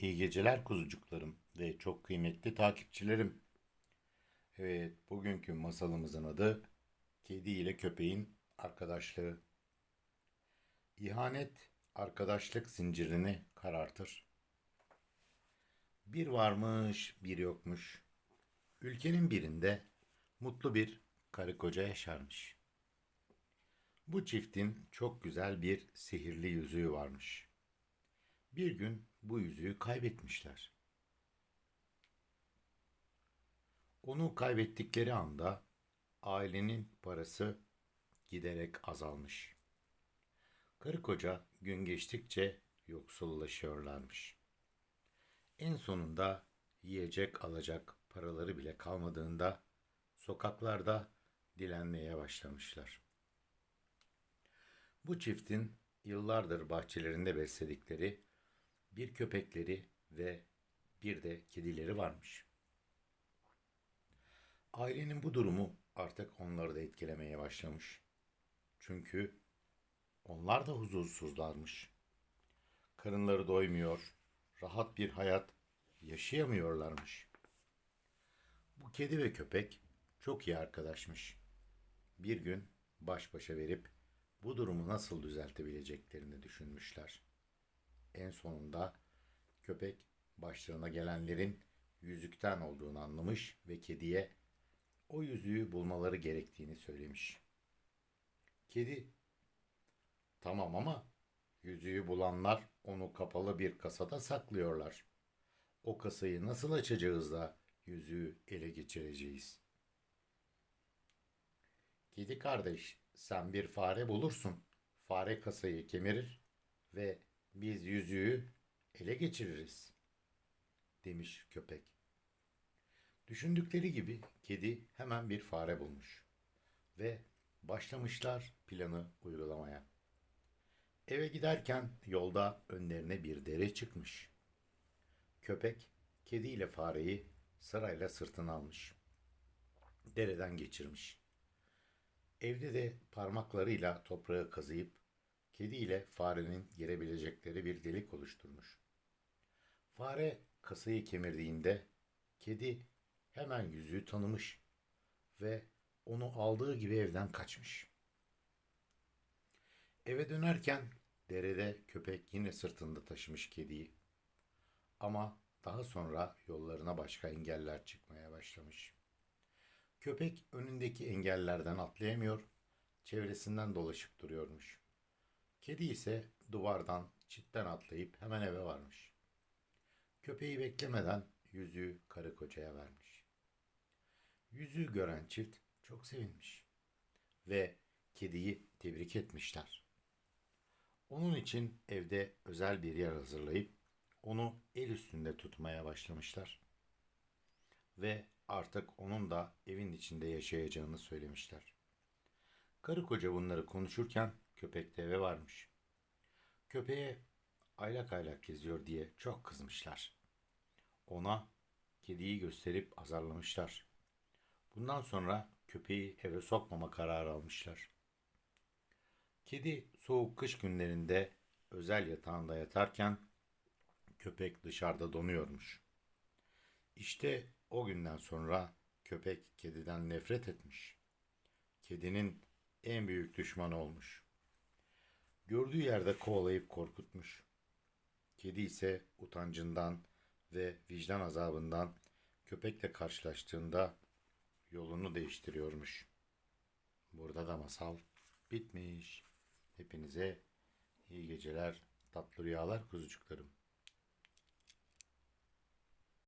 İyi geceler kuzucuklarım ve çok kıymetli takipçilerim. Evet, bugünkü masalımızın adı Kedi ile Köpeğin Arkadaşlığı. İhanet arkadaşlık zincirini karartır. Bir varmış, bir yokmuş. Ülkenin birinde mutlu bir karı koca yaşarmış. Bu çiftin çok güzel bir sihirli yüzüğü varmış. Bir gün bu yüzüğü kaybetmişler. Onu kaybettikleri anda ailenin parası giderek azalmış. Karı koca gün geçtikçe yoksullaşıyorlarmış. En sonunda yiyecek alacak paraları bile kalmadığında sokaklarda dilenmeye başlamışlar. Bu çiftin yıllardır bahçelerinde besledikleri bir köpekleri ve bir de kedileri varmış. Ailenin bu durumu artık onları da etkilemeye başlamış. Çünkü onlar da huzursuzlarmış. Karınları doymuyor, rahat bir hayat yaşayamıyorlarmış. Bu kedi ve köpek çok iyi arkadaşmış. Bir gün baş başa verip bu durumu nasıl düzeltebileceklerini düşünmüşler. En sonunda köpek başlarına gelenlerin yüzükten olduğunu anlamış ve kediye o yüzüğü bulmaları gerektiğini söylemiş. Kedi, tamam ama yüzüğü bulanlar onu kapalı bir kasada saklıyorlar. O kasayı nasıl açacağız da yüzüğü ele geçireceğiz? Kedi kardeş, sen bir fare bulursun. Fare kasayı kemirir ve biz yüzüğü ele geçiririz, demiş köpek. Düşündükleri gibi kedi hemen bir fare bulmuş ve başlamışlar planı uygulamaya. Eve giderken yolda önlerine bir dere çıkmış. Köpek kedi ile fareyi sırayla sırtına almış. Dereden geçirmiş. Evde de parmaklarıyla toprağı kazıyıp kedi ile farenin girebilecekleri bir delik oluşturmuş. Fare kasayı kemirdiğinde kedi hemen yüzüğü tanımış ve onu aldığı gibi evden kaçmış. Eve dönerken derede köpek yine sırtında taşımış kediyi. Ama daha sonra yollarına başka engeller çıkmaya başlamış. Köpek önündeki engellerden atlayamıyor, çevresinden dolaşıp duruyormuş. Kedi ise duvardan, çitten atlayıp hemen eve varmış. Köpeği beklemeden yüzüğü karı kocaya vermiş. Yüzüğü gören çift çok sevinmiş ve kediyi tebrik etmişler. Onun için evde özel bir yer hazırlayıp onu el üstünde tutmaya başlamışlar. Ve artık onun da evin içinde yaşayacağını söylemişler. Karı koca bunları konuşurken köpek de eve varmış. Köpeğe aylak aylak geziyor diye çok kızmışlar. Ona kediyi gösterip azarlamışlar. Bundan sonra köpeği eve sokmama kararı almışlar. Kedi soğuk kış günlerinde özel yatağında yatarken köpek dışarıda donuyormuş. İşte o günden sonra köpek kediden nefret etmiş. Kedinin en büyük düşmanı olmuş. Gördüğü yerde kovalayıp korkutmuş. Kedi ise utancından ve vicdan azabından köpekle karşılaştığında yolunu değiştiriyormuş. Burada da masal bitmiş. Hepinize iyi geceler, tatlı rüyalar kuzucuklarım.